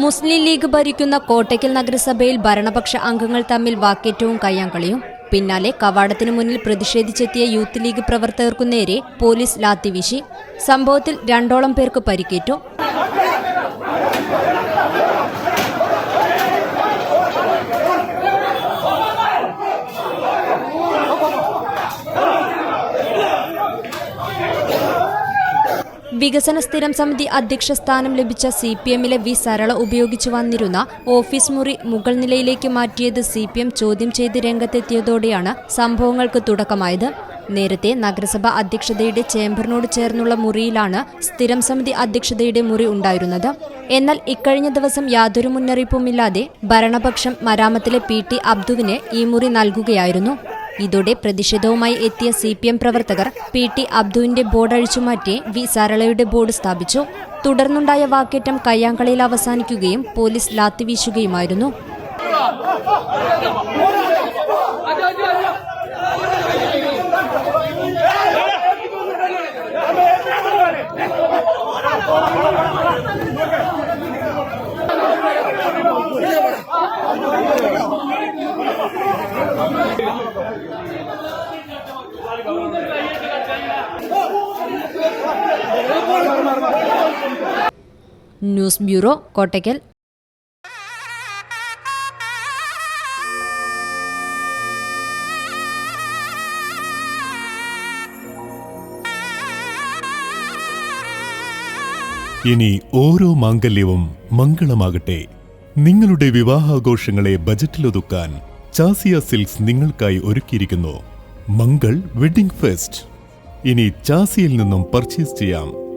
മുസ്ലിം league ഭരിക്കുന്ന കോട്ടയ്ക്കൽ നഗരസഭയിൽ ഭരണപക്ഷ അംഗങ്ങൾ തമ്മിൽ വാക്കേറ്റവും കയ്യാങ്കളിയും പിന്നാലെ കവാടത്തിനു മുന്നിൽ പ്രതിഷേധിച്ചെത്തിയ യൂത്ത് ലീഗ് പ്രവർത്തകർക്കു നേരെ പോലീസ് ലാത്തിവീശി. സംഭവത്തിൽ രണ്ടോളം പേർക്ക് പരിക്കേറ്റു. വികസന സ്ഥിരം സമിതി അധ്യക്ഷ സ്ഥാനം ലഭിച്ച സി പി എമ്മിലെ വി സരള ഉപയോഗിച്ചു വന്നിരുന്ന ഓഫീസ് മുറി മുകൾ നിലയിലേക്ക് മാറ്റിയത് സി പി എം ചോദ്യം ചെയ്ത് രംഗത്തെത്തിയതോടെയാണ് സംഭവങ്ങൾക്ക് തുടക്കമായത്. നേരത്തെ നഗരസഭ അധ്യക്ഷതയുടെ ചേംബറിനോട് ചേർന്നുള്ള മുറിയിലാണ് സ്ഥിരം സമിതി അധ്യക്ഷതയുടെ മുറി ഉണ്ടായിരുന്നത്. എന്നാൽ ഇക്കഴിഞ്ഞ ദിവസം യാതൊരു മുന്നറിയിപ്പുമില്ലാതെ ഭരണപക്ഷം മരാമത്തിലെ പി ടി അബ്ദുവിന് ഈ മുറി നൽകുകയായിരുന്നു. ഇതോടെ പ്രതിഷേധവുമായി എത്തിയ സി പി എം പ്രവർത്തകർ പി ടി അബ്ദുവിന്റെ ബോർഡ് അഴിച്ചുമാറ്റി വി സരളയുടെ ബോർഡ് സ്ഥാപിച്ചു. തുടർന്നുണ്ടായ വാക്കേറ്റം കയ്യാങ്കളിയിൽ അവസാനിക്കുകയും പോലീസ് ലാത്തി ലാത്തിവീശുകയുമായിരുന്നു ന്യൂസ് ബ്യൂറോ കോട്ടയ്ക്കൽ. ഇനി ഓരോ മാംഗല്യവും മംഗളമാകട്ടെ. നിങ്ങളുടെ വിവാഹാഘോഷങ്ങളെ ബജറ്റിലൊതുക്കാൻ ചാസിയ സിൽക്സ് നിങ്ങൾക്കായി ഒരുക്കിയിരിക്കുന്നു. Mangal wedding fest. ഇനി ചാസിയിൽ നിന്നും പർച്ചേസ് ചെയ്യാം.